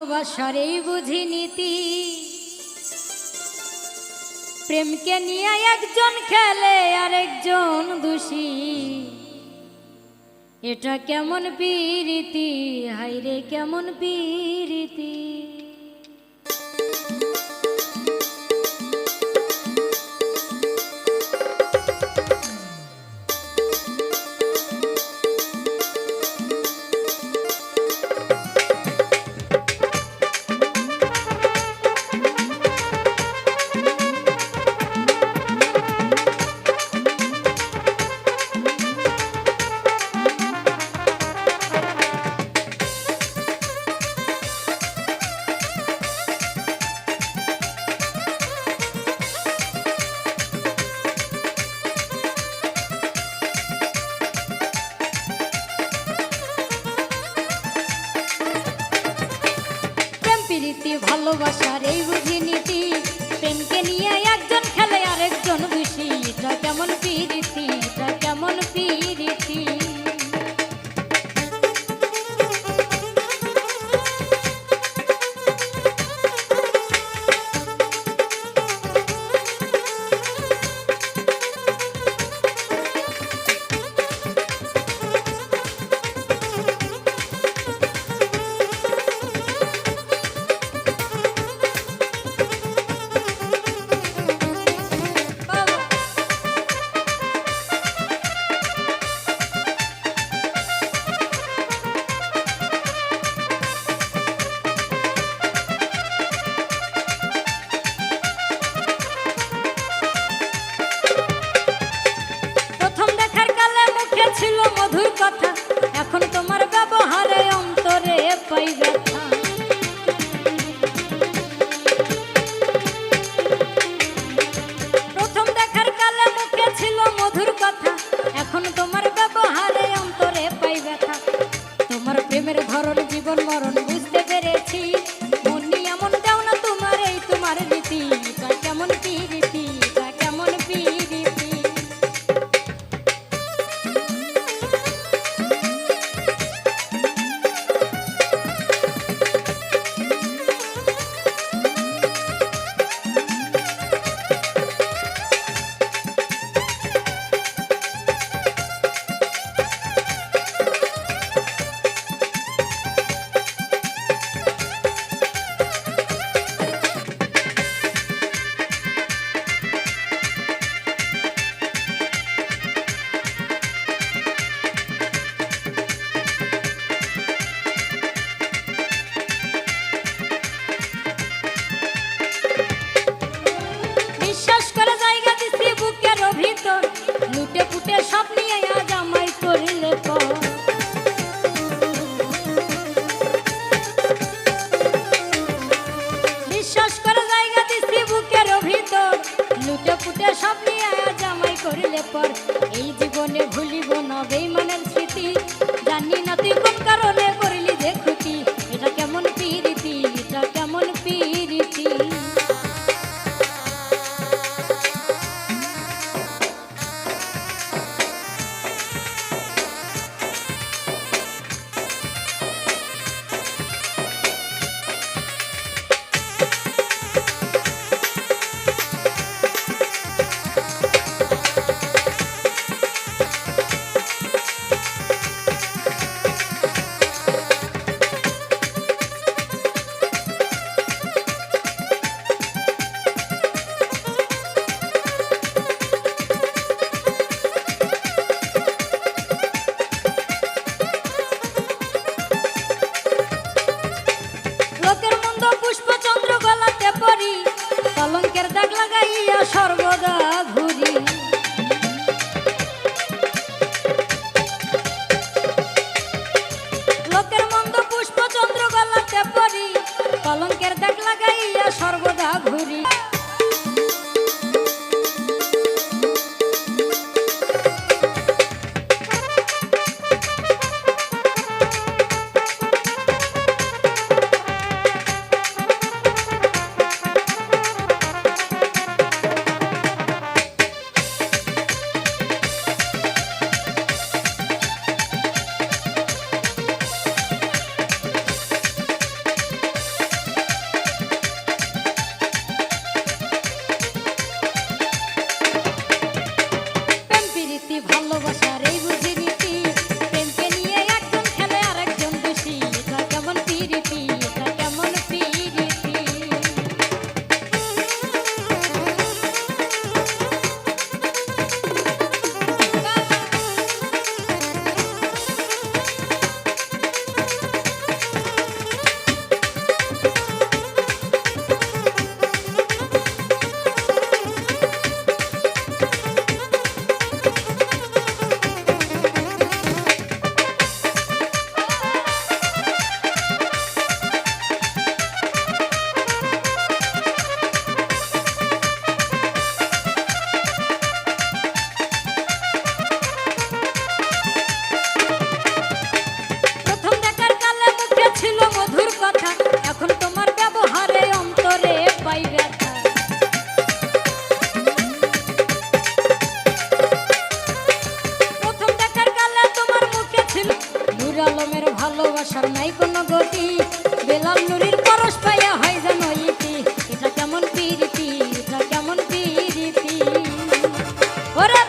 ভালোবাসারেই বুঝি নীতি। প্রেমকে নিয়ে একজন খেলে আর একজন দোষী। এটা কেমন পীরিতি? হাইরে কেমন পীরিতি? ভালোবাসার এই বুঝি প্রেমকে নিয়ে একজন খেলে আর একজন দোষী এটা কেমন পিরিতি এটা কেমন পীরিতি। লুটে পুটে সব নিয়ে আজ আমায় করিলে পর বিশ্বাস করে জায়গা দিছি বুকের ভিতর। লুটে পুটে সব নিয়ে আজ আমায় করিলে পর কলঙ্কের দাগ লাগাইয়া সর্বদা ঘুরি। লোকের মন্দ পুষ্প চন্দ্র গলাতে পরি কলঙ্কের দাগ লাগাইয়া সর্বদা ঘুরি। Cause আসার নাই কোনো গতি। বেলাল নুরির পরশ পাইয়া হয় যেন ইতি। এটা কেমন পিরিতি, এটা কেমন পিরিতি। ওরা